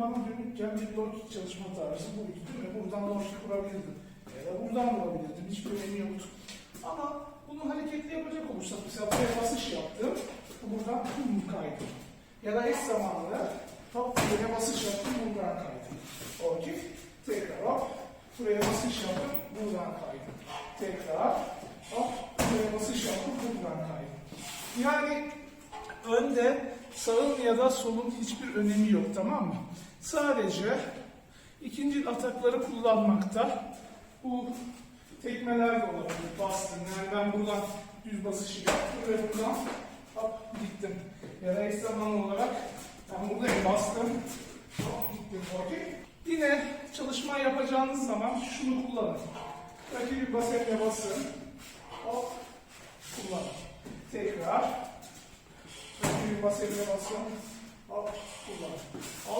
bana dönükken bir low kick çalışma tarzı buydu değil mi? Buradan kick kurabilirdim. Ya da buradan vurabilirdim. Hiçbir önemi yoktu. Ama bunu hareketli yapacak olursak mesela buraya basış yaptım. Buradan pum kaydım. Ya da eş zamanlı hop buraya basış yaptım buradan kaydım. Okey. Tekrar hop. Buraya basış yaptım buradan kaydım. Tekrar hop. Buraya basış yaptım buradan kaydım. Yani önde sağın ya da solun hiçbir önemi yok tamam mı? Sadece ikinci atakları kullanmakta bu tekmeler de olabilir. Bastım. Yani ben buradan düz basışı yaptım ve buradan hop gittim. Ya da eş zamanlı olarak ben buradayım bastım. Hop gittim. Okey. Yine çalışma yapacağınız zaman şunu kullanın. Rakibi basetle basın. Hop kullanın. Tekrar. Rakibi basetle basın. Hop kullanın.